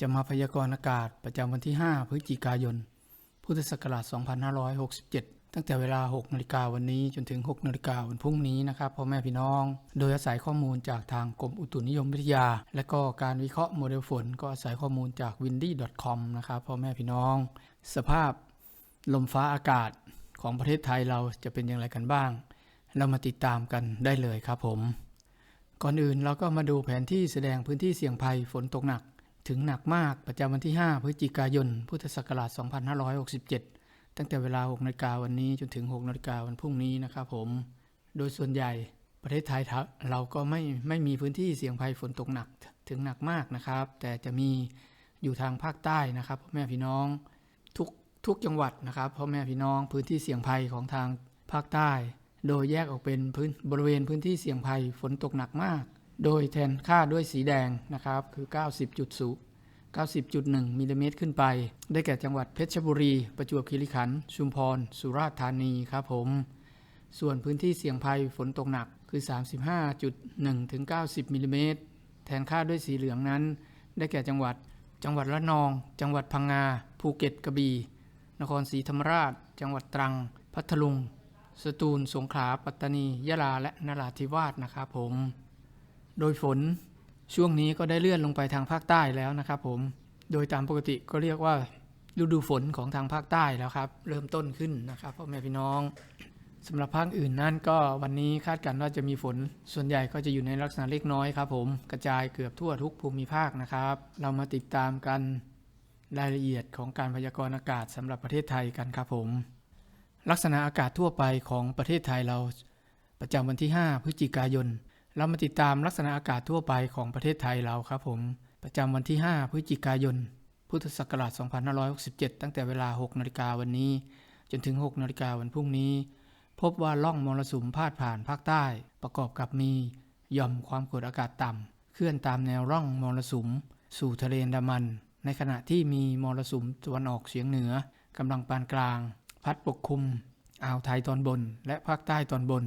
จะมาพยากรณ์อากาศประจำวันที่ 5 พฤศจิกายน พุทธศักราช 2567 ตั้งแต่เวลา 6 นาฬิกาวันนี้จนถึง 6 นาฬิกาวันพรุ่งนี้นะครับพ่อแม่พี่น้อง โดยอาศัยข้อมูลจากทางกรมอุตุนิยมวิทยา และก็การวิเคราะห์โมเดลฝน ก็อาศัยข้อมูลจาก windy.com นะครับพ่อแม่พี่น้อง สภาพลมฟ้าอากาศของประเทศไทยเราจะเป็นอย่างไรกันบ้าง เรามาติดตามกันได้เลยครับผม ก่อนอื่นเราก็มาดูแผนที่แสดงพื้นที่เสี่ยงภัยฝนตกหนัก ถึงหนักมากประจำวันที่ 5 พฤศจิกายน พุทธศักราช 2567 ตั้งแต่เวลา 6นาฬิกาวันนี้จนถึง 6นาฬิกาวันพรุ่งนี้นะครับผม โดยส่วนใหญ่ประเทศไทยเราก็ไม่ไม่มีพื้นที่เสี่ยงภัยฝนตกหนักถึงหนักมากนะครับ แต่จะมีอยู่ทางภาคใต้นะครับพ่อแม่พี่น้องทุกทุกจังหวัดนะครับพ่อแม่พี่น้องพื้นที่เสี่ยงภัยของทางภาคใต้ โดยแยกออกเป็นพื้นบริเวณพื้นที่เสี่ยงภัยฝนตกหนักมาก โดยแทนค่าด้วยสีแดงนะครับคือ 90.0 90.1มิลลิเมตรขึ้นไป ได้แก่จังหวัดเพชรบุรี ประจวบคีรีขันธ์ ชุมพร สุราษฎร์ธานีครับผม ส่วนพื้นที่เสี่ยงภัยฝนตกหนักคือ 35.1 ถึง 90มิลลิเมตร แทนค่าด้วยสีเหลืองนั้น ได้แก่จังหวัด จังหวัดระนอง จังหวัดพังงา ภูเก็ตกระบี่ นครศรีธรรมราช จังหวัดตรัง พัทลุง สตูล สงขลา ปัตตานี ยะลา และนราธิวาสนะครับผม โดยฝนช่วงนี้ก็ได้เลื่อนลงไปทางภาคใต้แล้วนะครับผม โดยตามปกติก็เรียกว่าฤดูฝนของทางภาคใต้แล้วครับ เริ่มต้นขึ้นนะครับพ่อแม่พี่น้องสำหรับภาคอื่นนั่นก็วันนี้คาดการณ์ว่าจะมีฝน ส่วนใหญ่ก็จะอยู่ในลักษณะเล็กน้อยครับผมกระจายเกือบทั่วทุกภูมิภาคนะครับ เรามาติดตามกันรายละเอียดของการพยากรณ์อากาศสำหรับประเทศไทยกันครับผม ลักษณะอากาศทั่วไปของประเทศไทยเราประจำวันที่ 5 พฤศจิกายน เรามาติดตามลักษณะอากาศทั่วไปของประเทศไทยเราครับผม ประจำวันที่ 5 พฤศจิกายน พุทธศักราช 2567 ตั้งแต่เวลา 6 นาฬิกาวันนี้ จนถึง 6 นาฬิกาวันพรุ่งนี้ พบว่าล่องมรสุมพาดผ่านภาคใต้ ประกอบกับมีหย่อมความกดอากาศต่ำเคลื่อนตามแนวร่องมรสุม สู่ทะเลอันดามัน ในขณะที่มีมรสุมตะวันออกเฉียงเหนือกำลังปานกลาง พัดปกคลุมอ่าวไทยตอนบน และภาคใต้ตอนบน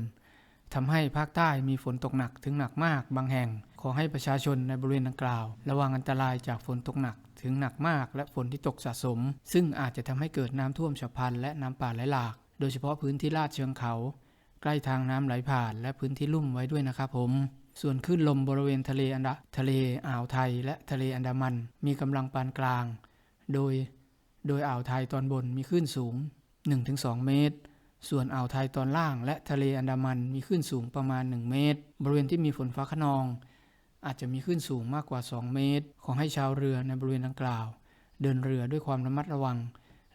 ทำให้ภาคใต้มีฝนตกหนักถึงหนักมากบางแห่ง ขอให้ประชาชนในบริเวณดังกล่าว ระวังอันตรายจากฝนตกหนักถึงหนักมากและฝนที่ตกสะสม ซึ่งอาจจะทำให้เกิดน้ำท่วมฉับพลันและน้ำป่าไหลหลาก โดยเฉพาะพื้นที่ลาดเชิงเขา ใกล้ทางน้ำไหลผ่านและพื้นที่ลุ่มไว้ด้วยนะครับผม ส่วนคลื่นลมบริเวณทะเลอันดาทะเลอ่าวไทยและทะเลอันดามัน มีกำลังปานกลาง โดย โดยอ่าวไทยตอนบนมีคลื่นสูง 1-2 เมตร ส่วนอ่าวไทยตอนล่างและทะเลอันดามันมีคลื่นสูงประมาณ 1 เมตร บริเวณที่มีฝนฟ้าขนอง อาจจะมีคลื่นสูงมากกว่า 2 เมตร ขอให้ชาวเรือในบริเวณดังกล่าว เดินเรือด้วยความระมัดระวัง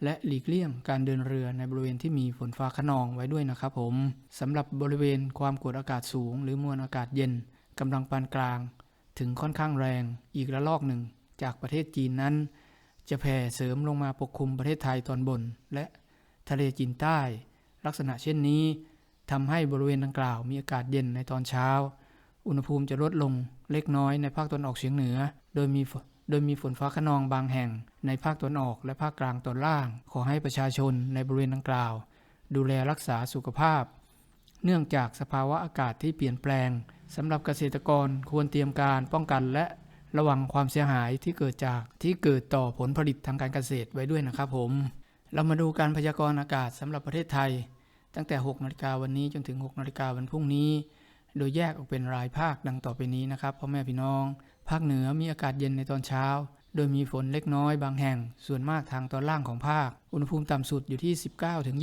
และหลีกเลี่ยงการเดินเรือในบริเวณที่มีฝนฟ้าขนองไว้ด้วยนะครับผมสำหรับบริเวณความกดอากาศสูง หรือมวลอากาศเย็นกำลังปานกลาง ถึงค่อนข้างแรง อีกระลอกหนึ่ง จากประเทศจีนนั้น จะแผ่เสริมลงมาปกคลุมประเทศไทยตอนบน และทะเลจีนใต้ ลักษณะเช่นนี้ทำให้บริเวณดังกล่าวมีอากาศเย็นในตอนเช้า อุณหภูมิจะลดลงเล็กน้อยในภาคตะวันออกเฉียงเหนือ โดยมีโดยมีฝนฟ้าขนองบางแห่งในภาคตะวันออกและภาคกลางตอนล่าง ขอให้ประชาชนในบริเวณดังกล่าว ดูแลรักษาสุขภาพ เนื่องจากสภาวะอากาศที่เปลี่ยนแปลงสำหรับเกษตรกรควรเตรียมการป้องกันและระวังความเสียหายที่เกิดจากที่เกิดต่อผลผลิตทางการเกษตรไว้ด้วยนะครับผม เรามาดูการพยากรณ์อากาศสำหรับประเทศไทย ตั้งแต่ 6นาฬิกาวันนี้จนถึง 6นาฬิกาวันพรุ่งนี้ โดยแยกออกเป็นรายภาคดังต่อไปนี้นะครับพ่อแม่พี่น้อง ภาคเหนือมีอากาศเย็นในตอนเช้า โดยมีฝนเล็กน้อยบางแห่ง ส่วนมากทางตอนล่างของภาค อุณหภูมิต่ำสุดอยู่ที่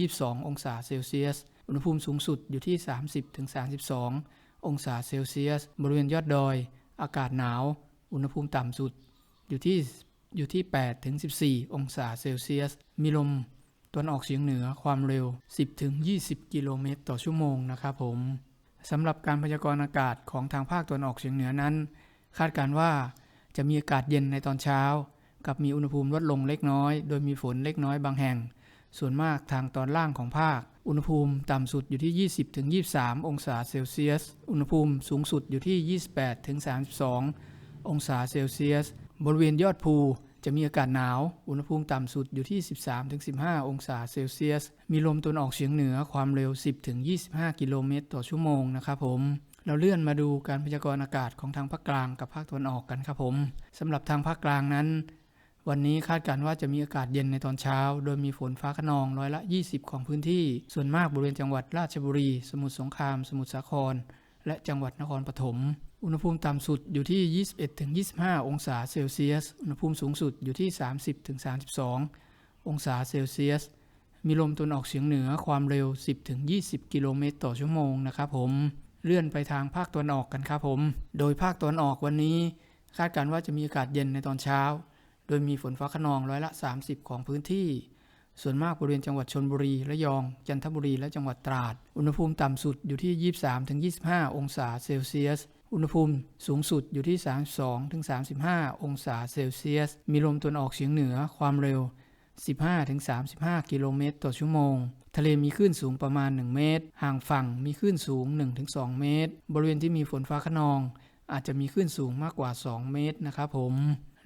19-22 องศาเซลเซียส อุณหภูมิสูงสุดอยู่ที่ 30-32 องศาเซลเซียส บริเวณยอดดอย อากาศหนาว อุณหภูมิต่ำสุดอยู่ที่อยู่ที่ 8-14 องศาเซลเซียส มีลม ตะวันออกเฉียงเหนือความเร็ว 10-20 กิโลเมตรต่อชั่วโมงนะครับผมสำหรับการพยากรณ์อากาศของทางภาคตะวันออกเฉียงเหนือนั้น คาดการว่าจะมีอากาศเย็นในตอนเช้า กับมีอุณหภูมิลดลงเล็กน้อย โดยมีฝนเล็กน้อยบางแห่ง ส่วนมากทางตอนล่างของภาค อุณหภูมิต่ำสุดอยู่ที่ 20-23 องศาเซลเซียส อุณหภูมิสูงสุดอยู่ที่ 28-32 องศาเซลเซียส บริเวณยอดภู จะมีอากาศหนาว อุณหภูมิต่ำสุดอยู่ที่ 13-15 องศาเซลเซียส มีลมตนออกเฉียงเหนือความเร็ว 10-25 กิโลเมตรต่อชั่วโมงนะครับผม เราเลื่อนมาดูการพยากรณ์อากาศของทางภาคกลางกับภาคตะวันออกกันครับผมสำหรับทางภาคกลางนั้น วันนี้คาดการณ์ว่าจะมีอากาศเย็นในตอนเช้า โดยมีฝนฟ้าขนองร้อยละ 20 ของพื้นที่ ส่วนมากบริเวณจังหวัดราชบุรี สมุทรสงคราม สมุทรสาคร และจังหวัดนครปฐม อุณหภูมิต่ำสุดอยู่ที่ 21-25 องศาเซลเซียส อุณหภูมิสูงสุดอยู่ที่ 30-32 องศาเซลเซียส มีลมตวนออกเฉียงเหนือความเร็ว 10-20 กิโลเมตรต่อชั่วโมงนะครับผม เลื่อนไปทางภาคตะวันออกกันครับผม โดยภาคตะวันออกวันนี้ คาดการณ์ว่าจะมีอากาศเย็นในตอนเช้า โดยมีฝนฟ้าขนองร้อยละ 30 ของพื้นที่ ส่วนมากบริเวณจังหวัดชนบุรี ระยอง จันทบุรี และจังหวัดตราด อุณหภูมิต่ำสุดอยู่ที่ 23-25 องศาเซลเซียส อุณหภูมิสูงสุดอยู่ที่ 32-35 องศาเซลเซียส มีลมตะวันออกเฉียงเหนือความเร็ว 15-35 กิโลเมตรต่อชั่วโมง ทะเลมีคลื่นสูงประมาณ 1 เมตร ห่างฝั่งมีคลื่นสูง 1-2 เมตร บริเวณที่มีฝนฟ้าขนอง อาจจะมีคลื่นสูงมากกว่า 2 เมตรนะครับผม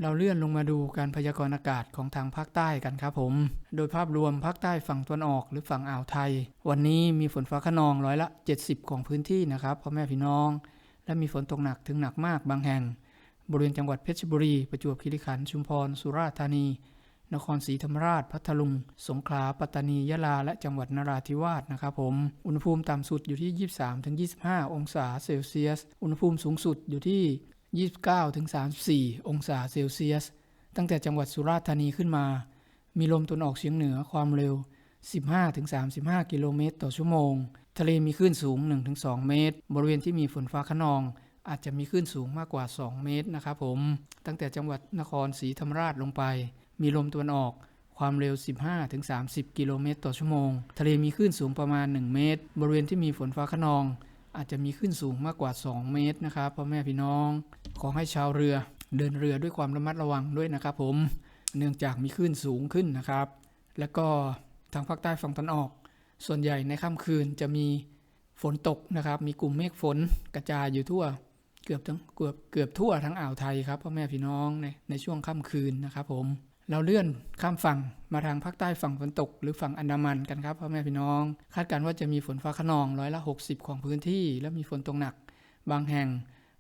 เราเลื่อนลงมาดูการพยากรณ์อากาศของทางภาคใต้กันครับผม โดยภาพรวมภาคใต้ฝั่งตะวันออกหรือฝั่งอ่าวไทย วันนี้มีฝนฟ้าขนองร้อยละ 70 ของพื้นที่นะครับพ่อแม่พี่น้อง และมีฝนตกหนักถึงหนักมากบางแห่ง บริเวณจังหวัดเพชรบุรี ประจวบคีรีขันธ์ชุมพร สุราษฎร์ธานี นครศรีธรรมราช พัทลุง สงขลา ปัตตานี ยะลา และจังหวัดนราธิวาสนะครับผม อุณหภูมิต่ำสุดอยู่ที่ 23-25 องศาเซลเซียส อุณหภูมิสูงสุดอยู่ที่ 29-34 องศาเซลเซียส ตั้งแต่จังหวัดสุราษฎร์ธานีขึ้นมา มีลมตะวันออกเฉียงเหนือความเร็ว 15-35 กิโลเมตรต่อชั่วโมง ทะเลมีคลื่นสูง 1-2 เมตร บริเวณที่มีฝนฟ้าขนอง อาจจะมีคลื่นสูงมากกว่า 2 เมตรนะครับผม ตั้งแต่จังหวัดนครศรีธรรมราชลงไป มีลมตะวันออกความเร็ว 15-30 กิโลเมตรต่อชั่วโมง ทะเลมีคลื่นสูงประมาณ 1 เมตร บริเวณที่มีฝนฟ้าขนอง อาจจะมีคลื่นสูงมากกว่า 2 เมตรนะครับพ่อแม่พี่น้อง ขอให้ชาวเรือเดินเรือด้วยความระมัดระวังด้วยนะครับผม เนื่องจากมีคลื่นสูงขึ้นนะครับ แล้วก็ทางภาคใต้ฝั่งตะวันออก ส่วนใหญ่ในค่ำคืนจะมีฝนตกนะครับ มีกลุ่มเมฆฝนกระจายอยู่ทั่ว เกือบทั้งเกือบเกือบทั่วทั้งอ่าวไทยครับพ่อแม่พี่น้องในในช่วงค่ำคืนนะครับผม เราเลื่อนข้ามฝั่งมาทางภาคใต้ฝั่งฝนตก หรือฝั่งอันดามันกันครับพ่อแม่พี่น้อง คาดการณ์ว่าจะมีฝนฟ้าขนองร้อยละ 60 ของพื้นที่ และมีฝนตกหนัก บางแห่ง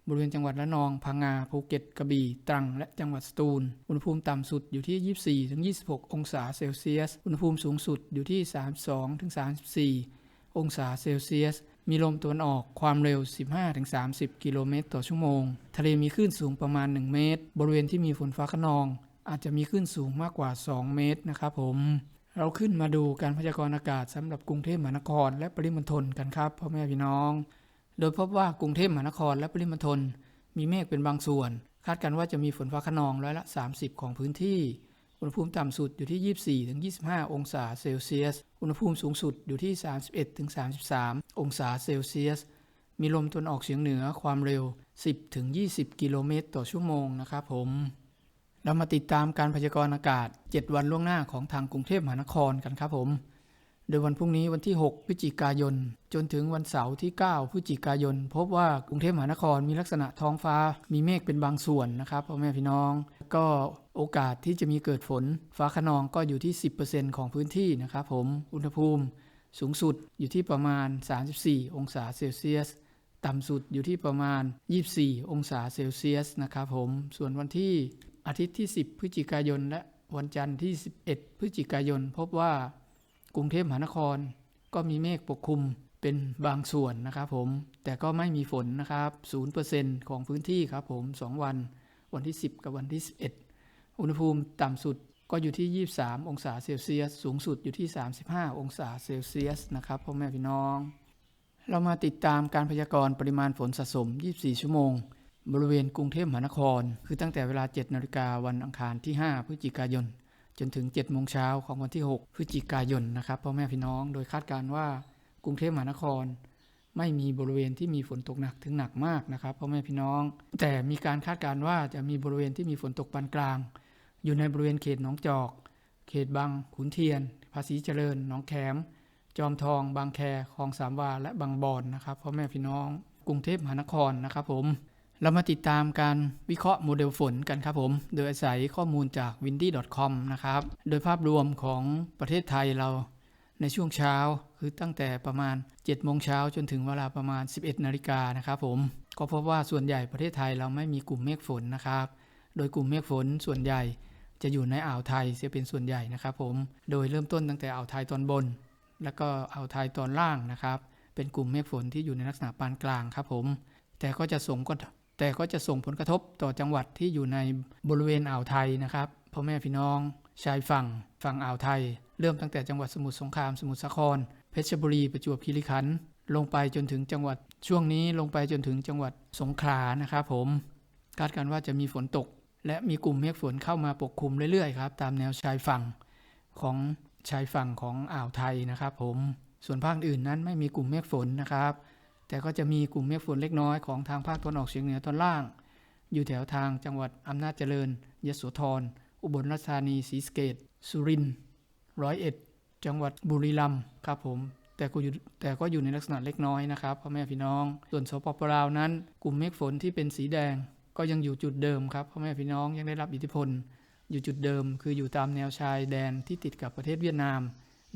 บริเวณจังหวัดระนองพังงาภูเก็ตกระบี่ ตรัง และจังหวัดสตูล อุณหภูมิต่ำสุดอยู่ที่ 24-26 องศาเซลเซียส อุณหภูมิสูงสุดอยู่ที่ 32-34 องศาเซลเซียส มีลมตะวันออกความเร็ว 15-30 กิโลเมตรต่อชั่วโมง ทะเลมีคลื่นสูงประมาณ 1 เมตร บริเวณที่มีฝนฟ้าขนอง อาจจะมีคลื่นสูงมากกว่า 2 เมตรนะครับผมเราขึ้นมาดูการพยากรณ์อากาศสำหรับกรุงเทพมหานคร และปริมณฑลกันครับพ่อแม่พี่น้อง โดยพบว่ากรุงเทพมหานครและปริมณฑลมีเมฆเป็นบางส่วน คาดกันว่าจะมีฝนฟ้าขนองร้อยละ 30 ของพื้นที่ อุณหภูมิต่ำสุดอยู่ที่ 24-25 องศาเซลเซียส อุณหภูมิสูงสุดอยู่ที่ 31-33 องศาเซลเซียส มีลมตะวันออกเฉียงเหนือความเร็ว 10-20 กิโลเมตรต่อชั่วโมงนะครับผม เรามาติดตามการพยากรณ์อากาศ 7 วันล่วงหน้าของทางกรุงเทพมหานครกันครับผม โดยวันพรุ่งนี้วันที่ 6 พฤศจิกายน จนถึงวันเสาร์ที่ 9 พฤศจิกายน พบว่ากรุงเทพมหานครมีลักษณะท้องฟ้า มีเมฆเป็นบางส่วนนะครับพ่อแม่พี่น้อง ก็โอกาสที่จะมีเกิดฝน ฟ้าขนองก็อยู่ที่ 10%ของพื้นที่นะครับผม อุณหภูมิ สูงสุดอยู่ที่ประมาณ 34 องศาเซลเซียสต่ำสุดอยู่ที่ประมาณ 24 องศาเซลเซียสนะครับผม ส่วนวันที่ อาทิตย์ที่ 10 พฤศจิกายน และวันจันทร์ที่ 11 พฤศจิกายน พบว่ากรุงเทพมหานคร ก็มีเมฆปกคลุมเป็นบางส่วนนะครับผม แต่ก็ไม่มีฝนนะครับ0%ของพื้นที่ครับผม 2 วัน วันที่ 10 กับวันที่ 11 อุณหภูมิต่ำสุดก็อยู่ที่ 23 องศาเซลเซียส สูงสุดอยู่ที่ 35 องศาเซลเซียสนะครับพ่อแม่พี่น้อง เรามาติดตามการพยากรณ์ปริมาณฝนสะสม 24 ชั่วโมง บริเวณกรุงเทพมหานคร คือตั้งแต่เวลา 7นาฬิกาวันอังคารที่ 5 พฤศจิกายน จนถึง7โมงเช้าของวันที่ 6 พฤศจิกายนนะครับพ่อแม่พี่น้องโดยคาดการณ์ว่ากรุงเทพมหานคร ไม่มีบริเวณที่มีฝนตกหนักถึงหนักมากนะครับพ่อแม่พี่น้อง แต่มีการคาดการณ์ว่าจะมีบริเวณที่มีฝนตกปานกลาง อยู่ในบริเวณเขตหนองจอก เขตบางขุนเทียน ภาษีเจริญหนองแขม จอมทอง บางแคคลองสามวาและบางบอนนะครับพ่อแม่พี่น้อง กรุงเทพมหานครนะครับผม เรามาติดตามการวิเคราะห์โมเดลฝนกันครับผม โดยอาศัยข้อมูลจาก windy.com นะครับ โดยภาพรวมของประเทศไทยเราในช่วงเช้าคือตั้งแต่ประมาณ 7 โมงเช้าจนถึงเวลาประมาณ 11 นาฬิกานะครับผม ก็พบว่าส่วนใหญ่ประเทศไทยเราไม่มีกลุ่มเมฆฝนนะครับ โดยกลุ่มเมฆฝนส่วนใหญ่จะอยู่ในอ่าวไทยเสียเป็นส่วนใหญ่นะครับผม โดยเริ่มต้นตั้งแต่อ่าวไทยตอนบน แล้วก็อ่าวไทยตอนล่างนะครับ เป็นกลุ่มเมฆฝนที่อยู่ในลักษณะปานกลางครับผม แต่ก็จะส่งก็ แต่ก็จะส่งผลกระทบต่อจังหวัดที่อยู่ในบริเวณอ่าวไทยนะครับพ่อแม่พี่น้อง ชายฝั่งฝั่งอ่าวไทย เริ่มตั้งแต่จังหวัดสมุทรสงครามสมุทรสาคร เพชรบุรีประจวบคีรีขันธ์ลงไปจนถึงจังหวัดช่วงนี้ลงไปจนถึงจังหวัดสงขลานะครับผมคาดการณ์ว่าจะมีฝนตก และมีกลุ่มเมฆฝนเข้ามาปกคลุมเรื่อยๆครับตามแนวชายฝั่งของชายฝั่งของอ่าวไทยนะครับผมส่วนภาคอื่นนั้นไม่มีกลุ่มเมฆฝนนะครับ แต่ก็จะมีกลุ่มเมฆฝนเล็กน้อยของทางภาคตะวันออกเฉียงเหนือตอนล่าง อยู่แถวทางจังหวัดอำนาจเจริญยโสธรอุบลราชธานีศรีสเกษสุรินทร์ร้อยเอ็ดจังหวัดบุรีรัมย์ครับผมแต่ก็อยู่แต่ก็อยู่ในลักษณะเล็กน้อยนะครับพ่อแม่พี่น้อง ส่วนสปปลาวนั้น กลุ่มเมฆฝนที่เป็นสีแดง ก็ยังอยู่จุดเดิมครับพ่อแม่พี่น้องยังได้รับอิทธิพล อยู่จุดเดิม คืออยู่ตามแนวชายแดนที่ติดกับประเทศเวียดนาม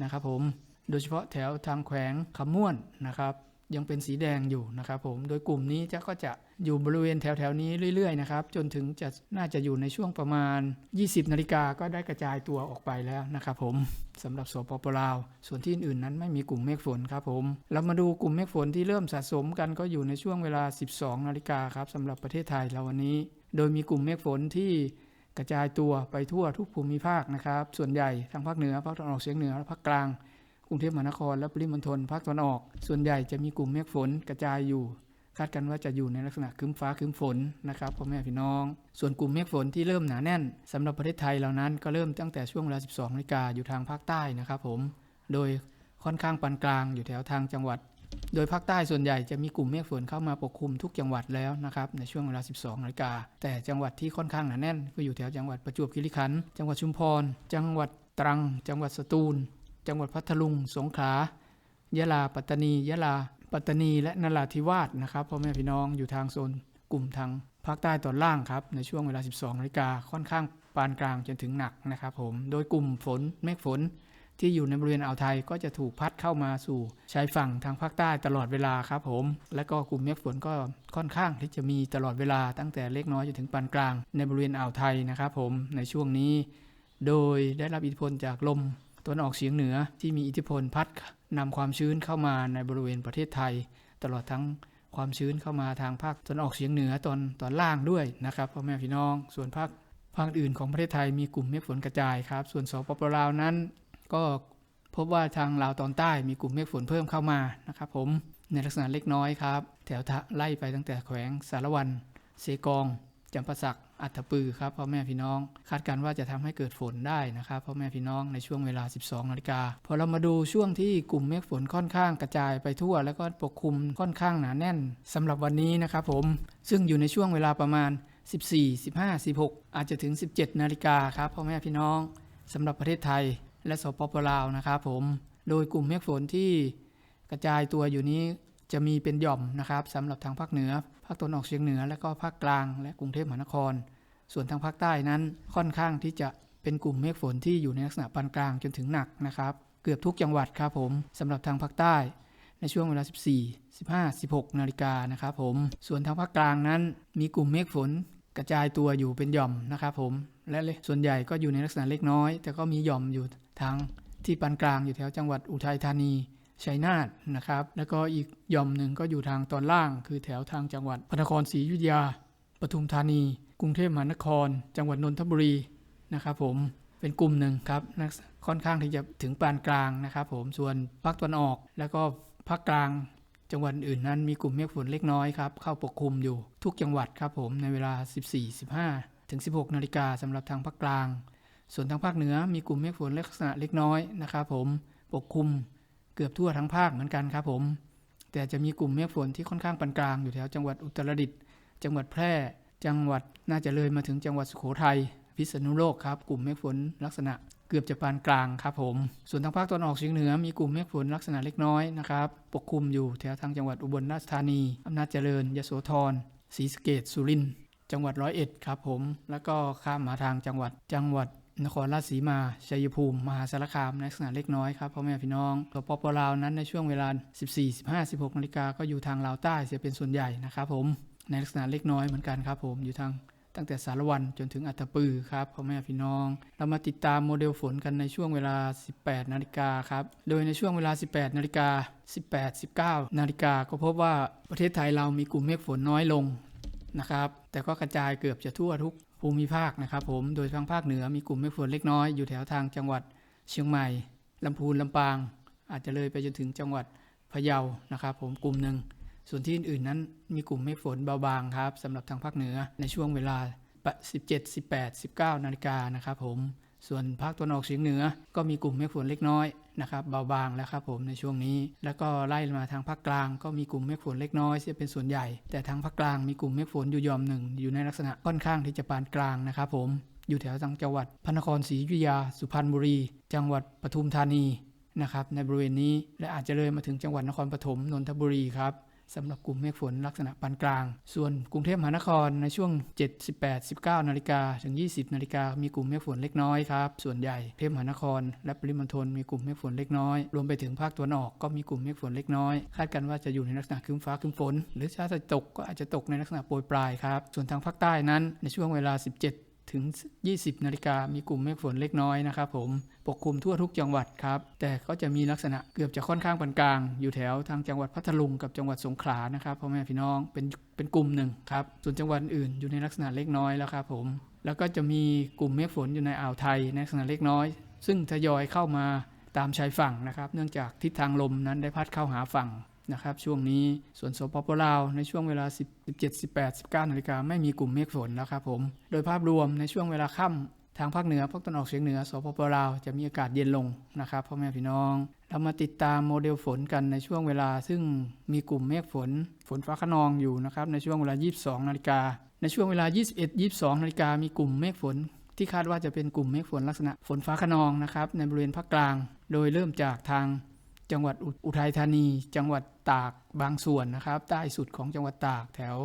นะครับผมโดยเฉพาะแถวทางแขวงคำม่วนนะครับ ยังเป็นสีแดงอยู่นะครับผม โดยกลุ่มนี้จะก็จะอยู่บริเวณแถวๆนี้เรื่อยๆนะครับ จนถึงจะน่าจะอยู่ในช่วงประมาณ 20 นาฬิกาก็ได้กระจายตัวออกไปแล้วนะครับผมสำหรับสปปลาว ส่วนที่อื่นๆนั้นไม่มีกลุ่มเมฆฝนครับผม เรามาดูกลุ่มเมฆฝนที่เริ่มสะสมกันก็อยู่ในช่วงเวลา 12 นาฬิกาครับสำหรับประเทศไทยเราวันนี้ โดยมีกลุ่มเมฆฝนที่กระจายตัวไปทั่วทุกภูมิภาคนะครับ ส่วนใหญ่ทางภาคเหนือภาคตะวันออกเฉียงเหนือและภาคกลาง รุงเทพมหานครและปริมณฑลภาคตะวันออก ส่วนใหญ่จะมีกลุ่มเมฆฝนกระจายอยู่คาดกันว่าจะอยู่ในลักษณะคึ้มฟ้าคึ้มฝนนะครับพ่อแม่พี่น้อง ส่วนกลุ่มเมฆฝนที่เริ่มหนาแน่นสำหรับประเทศไทยเหล่านั้นก็เริ่มตั้งแต่ช่วงเวลา 12นาฬิกาอยู่ทางภาคใต้นะครับผม โดยค่อนข้างปานกลางอยู่แถวทางจังหวัด โดยภาคใต้ส่วนใหญ่จะมีกลุ่มเมฆฝนเข้ามาปกคลุมทุกจังหวัดแล้วนะครับในช่วงเวลา 12นาฬิกาแต่จังหวัดที่ค่อนข้างหนาแน่นก็อยู่แถวจังหวัดประจวบคีรีขันธ์จังหวัดชุมพร จังหวัดตรัง จังหวัดสตูล จังหวัดพัทลุง สงขลายะลา ปัตตานี ยะลา ปัตตานี และนราธิวาสนะครับพ่อแม่พี่น้องอยู่ทางโซนกลุ่มทางภาคใต้ตอนล่างครับ ในช่วงเวลา 12นาฬิกาค่อนข้างปานกลางจนถึงหนักนะครับผม โดยกลุ่มฝนเมฆฝนที่อยู่ในบริเวณอ่าวไทยก็จะถูกพัดเข้ามาสู่ชายฝั่งทางภาคใต้ตลอดเวลาครับผม และก็กลุ่มเมฆฝนก็ค่อนข้างที่จะมีตลอดเวลาตั้งแต่เล็กน้อยจนถึงปานกลาง ในบริเวณอ่าวไทยนะครับผมในช่วงนี้ โดยได้รับอิทธิพลจากลม ตะวันออกเฉียงเหนือที่มีอิทธิพลพัดนำความชื้นเข้ามาในบริเวณประเทศไทย ตลอดทั้งความชื้นเข้ามาทางภาคตะวันออกเฉียงเหนือตอนตอนล่างด้วยนะครับพ่อแม่พี่น้องส่วนภาคภาคอื่นของประเทศไทยมีกลุ่มเมฆฝนกระจายครับ ส่วนสปปลาวนั้น ก็พบว่าทางลาวตอนใต้มีกลุ่มเมฆฝนเพิ่มเข้ามานะครับผมในลักษณะเล็กน้อยครับ แถวทะไล่ไปตั้งแต่แขวงสารวัน เซกองจำปาสัก อัฐปือครับพ่อแม่พี่น้อง คาดการณ์ว่าจะทำให้เกิดฝนได้นะครับพ่อแม่พี่น้องในช่วงเวลา 12นาฬิกาพอเรามาดูช่วงที่กลุ่มเมฆฝนค่อนข้างกระจายไปทั่ว แล้วก็ปกคลุมค่อนข้างหนาแน่นสำหรับวันนี้นะครับผมซึ่งอยู่ในช่วงเวลาประมาณ 14 15 16 อาจจะถึง 17นาฬิกาครับพ่อแม่พี่น้องสำหรับประเทศไทย และสปปลาวนะครับผมโดยกลุ่มเมฆฝนที่กระจายตัวอยู่นี้ จะมีเป็นหย่อมนะครับสำหรับทางภาคเหนือ ภาคตะวันออกเฉียงเหนือ และก็ภาคกลาง และกรุงเทพมหานคร ส่วนทางภาคใต้นั้นค่อนข้างที่จะเป็นกลุ่มเมฆฝนที่อยู่ในลักษณะปานกลางจนถึงหนักนะครับ เกือบทุกจังหวัดครับผมสำหรับทางภาคใต้ ในช่วงเวลา 14 15 16 นาฬิกานะครับผมส่วนทางภาคกลางนั้น มีกลุ่มเมฆฝนกระจายตัวอยู่เป็นหย่อมนะครับผมและส่วนใหญ่ก็อยู่ในลักษณะเล็กน้อย แต่ก็มีหย่อมอยู่ทางที่ปานกลางอยู่แถวจังหวัดอุทัยธานี ชัยนาทนะครับ แล้วก็อีกย่อมหนึ่งก็อยู่ทางตอนล่าง คือแถวทางจังหวัดพระนครศรีอยุธยา ปทุมธานี กรุงเทพมหานคร จังหวัดนนทบุรีนะครับผมเป็นกลุ่มหนึ่งครับค่อนข้างที่จะถึงปานกลางนะครับผมส่วนภาคตะวันออก แล้วก็ภาคกลางจังหวัดอื่นนั้นมีกลุ่มเมฆฝนเล็กน้อยครับเข้าปกคลุมอยู่ทุกจังหวัดครับผมในเวลา 14 15 ถึง 16 นาฬิกาสำหรับทางภาคกลาง ส่วนทางภาคเหนือมีกลุ่มเมฆฝนลักษณะเล็กน้อยนะครับผมปกคลุม เกือบทั่วทั้งภาคเหมือนกันครับผม แต่จะมีกลุ่มเมฆฝนที่ค่อนข้างปานกลางอยู่แถวจังหวัดอุตรดิตถ์จังหวัดแพร่ จังหวัดน่าจะเลยมาถึงจังหวัดสุโขทัยพิษณุโลกครับกลุ่มเมฆฝนลักษณะเกือบจะปานกลางครับผม ส่วนทางภาคตะวันออกเฉียงเหนือมีกลุ่มเมฆฝนลักษณะเล็กน้อยนะครับปกคลุมอยู่แถวทางจังหวัดอุบลราชธานีอำนาจเจริญยโสธรศรีสะเกษสุรินทร์จังหวัดร้อยเอ็ดครับผม แล้วก็ข้ามมาทางจังหวัดจังหวัด นครราชสีมา ชัยภูมิ มหาสารคามในลักษณะเล็กน้อยครับพ่อแม่พี่น้องสปปลาวนั้นในช่วงเวลา 14 15 16นาฬิกาก็อยู่ทางลาวใต้เสียเป็นส่วนใหญ่นะครับผม ในลักษณะเล็กน้อยเหมือนกันครับผมอยู่ทางตั้งแต่สารวันจนถึงอัตตปือครับพ่อแม่พี่น้อง เรามาติดตามโมเดลฝนกันในช่วงเวลา 18 นาฬิกาครับ โดยในช่วงเวลา 18 นาฬิกา 18 19 นาฬิกาก็พบว่าประเทศไทยเรามีกลุ่มเมฆฝนน้อยลงนะครับ แต่ก็กระจายเกือบจะทั่วทุก ภูมิภาคนะครับผม โดยทางภาคเหนือมีกลุ่มเมฆฝนเล็กน้อยอยู่แถวทางจังหวัดเชียงใหม่ลำพูนลำปาง อาจจะเลยไปจนถึงจังหวัดพะเยานะครับผมกลุ่มหนึ่ง ส่วนที่อื่นๆนั้นมีกลุ่มเมฆฝนเบาบางครับสำหรับทางภาคเหนือในช่วงเวลา 17 18 19 นาฬิกานะครับผม ส่วนภาคตะวันออกเฉียงเหนือ ก็มีกลุ่มเมฆฝนเล็กน้อยนะครับเบาบางแล้วครับผมในช่วงนี้ แล้วก็ไล่มาทางภาคกลางก็มีกลุ่มเมฆฝนเล็กน้อยที่เป็นส่วนใหญ่ แต่ทางภาคกลางมีกลุ่มเมฆฝนอยู่ยอมหนึ่งอยู่ในลักษณะค่อนข้างที่จะปานกลางนะครับผมอยู่แถวทางจังหวัดพระนครศรีอยุธยา สุพรรณบุรี จังหวัดปทุมธานีนะครับในบริเวณนี้และอาจจะเลยมาถึงจังหวัดนครปฐมนนทบุรีครับ สำหรับกลุ่มเมฆฝนลักษณะปานกลาง ส่วนกรุงเทพมหานครในช่วง 7 18 19นาฬิกาถึง 20นาฬิกามีกลุ่มเมฆฝนเล็กน้อยครับ ส่วนใหญ่กรุงเทพมหานคร และปริมณฑลมีกลุ่มเมฆฝนเล็กน้อย รวมไปถึงภาคตะวันออกก็มีกลุ่มเมฆฝนเล็กน้อย คาดกันว่าจะอยู่ในลักษณะครึ้มฟ้าครึ้มฝน หรือถ้าจะตกก็อาจจะตกในลักษณะโปรยปลายครับ ส่วนทางภาคใต้นั้นในช่วงเวลา 17 ถึง 20 นาฬิกามีกลุ่มเมฆฝนเล็กน้อยนะครับผมปกคลุมทั่วทุกจังหวัดครับ แต่ก็จะมีลักษณะเกือบจะค่อนข้างปานกลาง อยู่แถวทางจังหวัดพัทลุงกับจังหวัดสงขลานะครับพ่อแม่พี่น้องเป็นเป็นกลุ่มหนึ่งครับส่วนจังหวัดอื่นอยู่ในลักษณะเล็กน้อยแล้วครับผมแล้วก็จะมีกลุ่มเมฆฝนอยู่ในอ่าวไทยในลักษณะเล็กน้อย ซึ่งทยอยเข้ามาตามชายฝั่งนะครับ เนื่องจากทิศทางลมนั้นได้พัดเข้าหาฝั่ง นะครับช่วงนี้ส่วนสปปลาวในช่วงเวลา 17,18,19นาฬิกาไม่มีกลุ่มเมฆฝนแล้วครับผม โดยภาพรวมในช่วงเวลาค่ำทางภาคเหนือภาคตะวันออกเฉียงเหนือสปปลาวจะมีอากาศเย็นลงนะครับพ่อแม่พี่น้อง เรามาติดตามโมเดลฝนกันในช่วงเวลา ซึ่งมีกลุ่มเมฆฝน ฝนฟ้าขนองอยู่นะครับในช่วงเวลา 22 นาฬิกาในช่วงเวลา 21 22 นาฬิกามีกลุ่มเมฆฝนที่คาดว่าจะเป็นกลุ่มเมฆฝนลักษณะฝนฟ้าขนองนะครับในบริเวณภาคกลาง โดยเริ่มจากทาง จังหวัดอุทัยธานี จังหวัดตากบางส่วนนะครับ ใต้สุดของจังหวัดตากแถว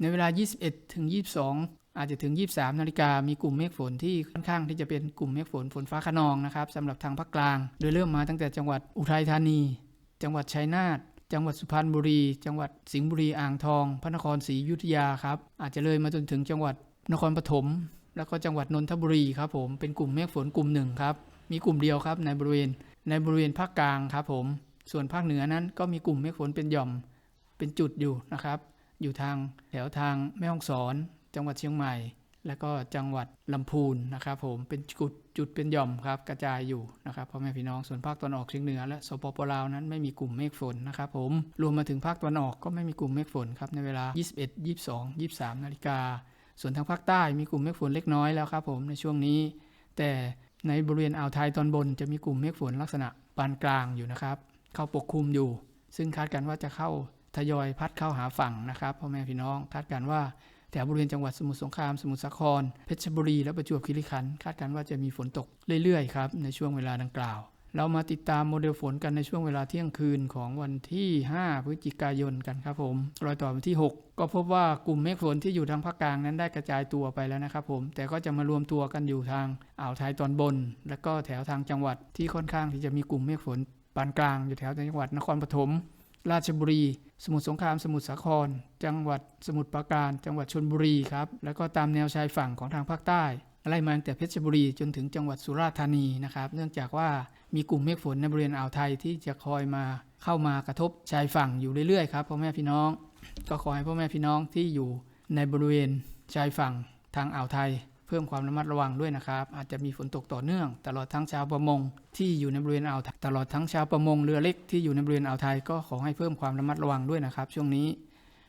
ในเวลา 21ถึง22อาจจะถึง 23 นาฬิกามีกลุ่มเมฆฝนที่ค่อนข้างที่จะเป็นกลุ่มเมฆฝนฝนฟ้าขนองนะครับสำหรับทางภาคกลาง โดยเริ่มมาตั้งแต่จังหวัดอุทัยธานี จังหวัดชัยนาทจังหวัดสุพรรณบุรี จังหวัดสิงห์บุรีอ่างทอง พระนครศรีอยุธยาครับ อาจจะเลยมาจนถึงจังหวัดนครปฐมแล้วก็จังหวัดนนทบุรีครับผมเป็นกลุ่มเมฆฝนกลุ่มหนึ่งครับมีกลุ่มเดียวครับในบริเวณ ในบริเวณภาคกลางครับผม ส่วนภาคเหนือนั้นก็มีกลุ่มเมฆฝนเป็นหย่อมเป็นจุดอยู่นะครับ อยู่ทางแถวทางแม่ฮ่องสอน จังหวัดเชียงใหม่ แล้วก็จังหวัดลำพูนนะครับผมเป็นจุดจุดเป็นหย่อมครับกระจายอยู่นะครับพ่อแม่พี่น้องส่วนภาคตะวันออกเฉียงเหนือและสปปลาวนั้นไม่มีกลุ่มเมฆฝนนะครับผมรวมมาถึงภาคตะวันออกก็ไม่มีกลุ่มเมฆฝนครับในเวลา 21 22 23 นาฬิกาส่วนทางภาคใต้มีกลุ่มเมฆฝนเล็กน้อยแล้วครับผมในช่วงนี้ แต่ ในบริเวณอ่าวไทยตอนบนจะมีกลุ่มเมฆฝนลักษณะปานกลางอยู่นะครับ เข้าปกคลุมอยู่ ซึ่งคาดการณ์ว่าจะเข้าทยอยพัดเข้าหาฝั่งนะครับพ่อแม่พี่น้องคาดการณ์ว่าแถวบริเวณจังหวัดสมุทรสงคราม สมุทรสาคร เพชรบุรี และประจวบคีรีขันธ์คาดการณ์ว่าจะมีฝนตกเรื่อยๆครับในช่วงเวลาดังกล่าว เรามาติดตามโมเดลฝนกันในช่วงเวลาเที่ยงคืนของวันที่ 5 พฤศจิกายนกันครับผม รอยต่อวันที่ 6 ก็พบว่ากลุ่มเมฆฝนที่อยู่ทางภาคกลางนั้นได้กระจายตัวไปแล้วนะครับผม แต่ก็จะมารวมตัวกันอยู่ทางอ่าวไทยตอนบน และก็แถวทางจังหวัดที่ค่อนข้างที่จะมีกลุ่มเมฆฝนปานกลางอยู่แถวจังหวัดนครปฐม ราชบุรี สมุทรสงคราม สมุทรสาคร จังหวัดสมุทรปราการ จังหวัดชนบุรีครับ แล้วก็ตามแนวชายฝั่งของทางภาคใต้ ไล่มาตั้งแต่เพชรบุรีจนถึงจังหวัดสุราษฎร์ธานีนะครับ เนื่องจากว่ามีกลุ่มเมฆฝนในบริเวณอ่าวไทยที่จะคอยมาเข้ามากระทบชายฝั่งอยู่เรื่อยๆครับพ่อแม่พี่น้อง ก็ขอให้พ่อแม่พี่น้องที่อยู่ในบริเวณชายฝั่งทางอ่าวไทย เพิ่มความระมัดระวังด้วยนะครับ อาจจะมีฝนตกต่อเนื่อง ตลอดทั้งชาวประมง ที่อยู่ในบริเวณอ่าวตลอดทั้งชาวประมงเรือเล็กที่อยู่ในบริเวณอ่าวไทยก็ขอให้เพิ่มความระมัดระวังด้วยนะครับ ช่วงนี้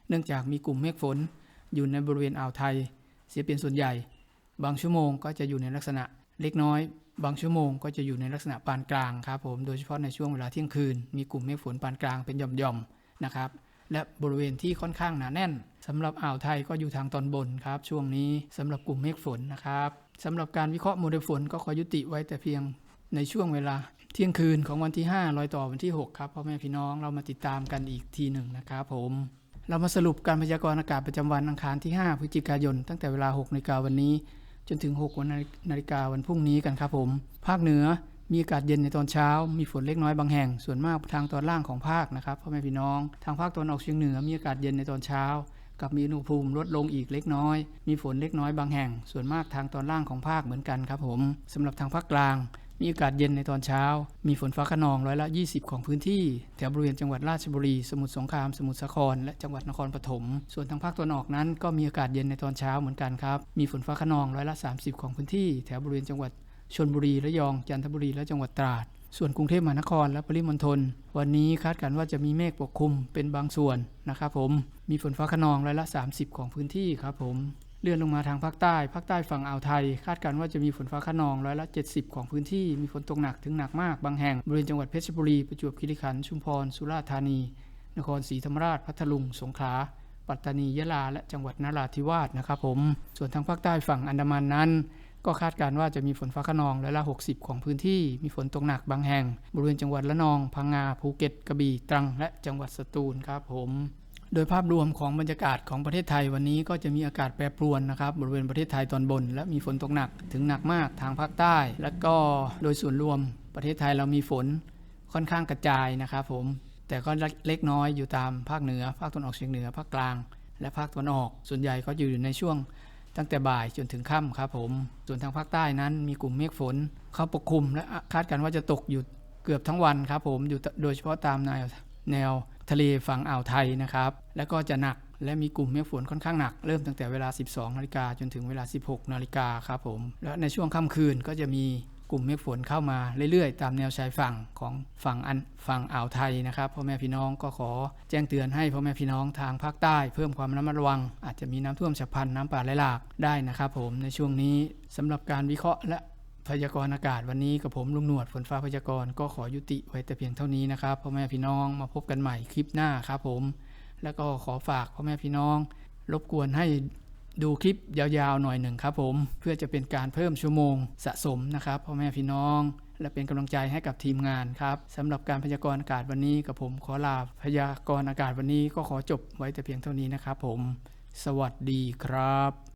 เนื่องจากมีกลุ่มเมฆฝนอยู่ในบริเวณอ่าวไทย เสียเป็นส่วนใหญ่ บางชั่วโมงก็จะอยู่ในลักษณะเล็กน้อย บางชั่วโมงก็จะอยู่ในลักษณะปานกลางครับผมโดยเฉพาะในช่วงเวลาเที่ยงคืน มีกลุ่มเมฆฝนปานกลางเป็นหย่อมๆนะครับและบริเวณที่ค่อนข้างหนาแน่นสำหรับอ่าวไทยก็อยู่ทางตอนบนครับ ช่วงนี้สำหรับกลุ่มเมฆฝนนะครับสำหรับการวิเคราะห์โมเดลฝนก็ขอยุติไว้แต่เพียงในช่วงเวลาเที่ยงคืนของวันที่ 5 รอยต่อวันที่ 6 ครับพ่อแม่พี่น้องเรามาติดตามกันอีกทีหนึ่งนะครับผม เรามาสรุปการพยากรณ์อากาศประจำวันอังคารที่ 5 พฤศจิกายน ตั้งแต่เวลา6นาฬิกาวันนี้ จนถึง6วันนาฬิกาวันพรุ่งนี้กันครับผม ภาคเหนือมีอากาศเย็นในตอนเช้า มีฝนเล็กน้อยบางแห่ง ส่วนมากทางตอนล่างของภาคนะครับพ่อแม่พี่น้อง ทางภาคตอนออกเฉียงเหนือมีอากาศเย็นในตอนเช้า กับมีอุณหภูมิลดลงอีกเล็กน้อย มีฝนเล็กน้อยบางแห่ง ส่วนมากทางตอนล่างของภาคเหมือนกันครับผมสำหรับทางภาคกลาง มีอากาศเย็นในตอนเช้า มีฝนฟ้าขนองร้อยละ 20 ของพื้นที่ แถวบริเวณจังหวัดราชบุรี สมุทรสงคราม สมุทรสาคร และจังหวัดนครปฐม ส่วนทางภาคตะวันออกนั้น ก็มีอากาศเย็นในตอนเช้าเหมือนกันครับ มีฝนฟ้าขนองร้อยละ 30 ของพื้นที่ แถวบริเวณจังหวัดชลบุรี ระยอง จันทบุรี และจังหวัดตราด ส่วนกรุงเทพมหานครและปริมณฑล วันนี้คาดการณ์ว่าจะมีเมฆปกคลุมเป็นบางส่วนนะครับผม มีฝนฟ้าขนองร้อยละ 30 ของพื้นที่ครับผม เลื่อนลงมาทางภาคใต้ ภาคใต้ฝั่งอ่าวไทย คาดการณ์ว่าจะมีฝนฟ้าขนองร้อยละ 70 ของพื้นที่ มีฝนตกหนักถึงหนักมาก บางแห่ง บริเวณจังหวัดเพชรบุรี ประจวบคีรีขันธ์ ชุมพร สุราษฎร์ธานี นครศรีธรรมราช พัทลุง สงขลา ปัตตานี ยะลา และจังหวัดนราธิวาสนะครับผม ส่วนทางภาคใต้ฝั่งอันดามันนั้น ก็คาดการณ์ว่าจะมีฝนฟ้าขนองร้อยละ 60 ของพื้นที่ มีฝนตกหนักบางแห่ง บริเวณจังหวัดละนอง พังงา ภูเก็ต กระบี่ ตรัง และจังหวัดสตูลครับผม โดยภาพรวมของบรรยากาศของประเทศไทยวันนี้ก็จะมีอากาศแปรปรวนนะครับบริเวณประเทศไทยตอนบน และมีฝนตกหนักถึงหนักมากทางภาคใต้ และก็โดยส่วนรวมประเทศไทยเรามีฝนค่อนข้างกระจายนะครับผมแต่ก็เล็กน้อยอยู่ตามภาคเหนือ ภาคตะวันออกเฉียงเหนือภาคกลาง และภาคตะวันออก ส่วนใหญ่ก็อยู่ในช่วงตั้งแต่บ่ายจนถึงค่ำครับผม ส่วนทางภาคใต้นั้นมีกลุ่มเมฆฝน เข้าปกคลุมและคาดการณ์ว่าจะตกอยู่เกือบทั้งวันครับผมอยู่โดยเฉพาะตามแนวแนว ทะเลฝั่งอ่าวไทยนะครับ และก็จะหนักและมีกลุ่มเมฆฝนค่อนข้างหนัก เริ่มตั้งแต่เวลา 12 นาฬิกาจนถึงเวลา 16 นาฬิกาครับผม และในช่วงค่ำคืนก็จะมีกลุ่มเมฆฝนเข้ามาเรื่อยๆ ตามแนวชายฝั่งของฝั่งอันฝั่งอ่าวไทยนะครับพ่อแม่พี่น้องก็ขอแจ้งเตือนให้พ่อแม่พี่น้องทางภาคใต้เพิ่มความระมัดระวัง อาจจะมีน้ำท่วมฉับพลันน้ำป่าไหลหลากได้นะครับผมในช่วงนี้สำหรับการวิเคราะห์และ พยากรณ์อากาศวันนี้กับผมลุงหนวดฝนฟ้าพยากรณ์ก็ขอยุติไว้แต่เพียงเท่านี้นะครับพ่อแม่พี่น้องมาพบกันใหม่คลิปหน้าครับผม แล้วก็ขอฝากพ่อแม่พี่น้อง รบกวนให้ดูคลิปยาวๆหน่อยหนึ่งครับผม เพื่อจะเป็นการเพิ่มชั่วโมงสะสมนะครับพ่อแม่พี่น้อง และเป็นกำลังใจให้กับทีมงานครับสำหรับการพยากรณ์อากาศวันนี้กับผมขอลาพยากรณ์อากาศวันนี้ก็ขอจบไว้แต่เพียงเท่านี้นะครับผม สวัสดีครับ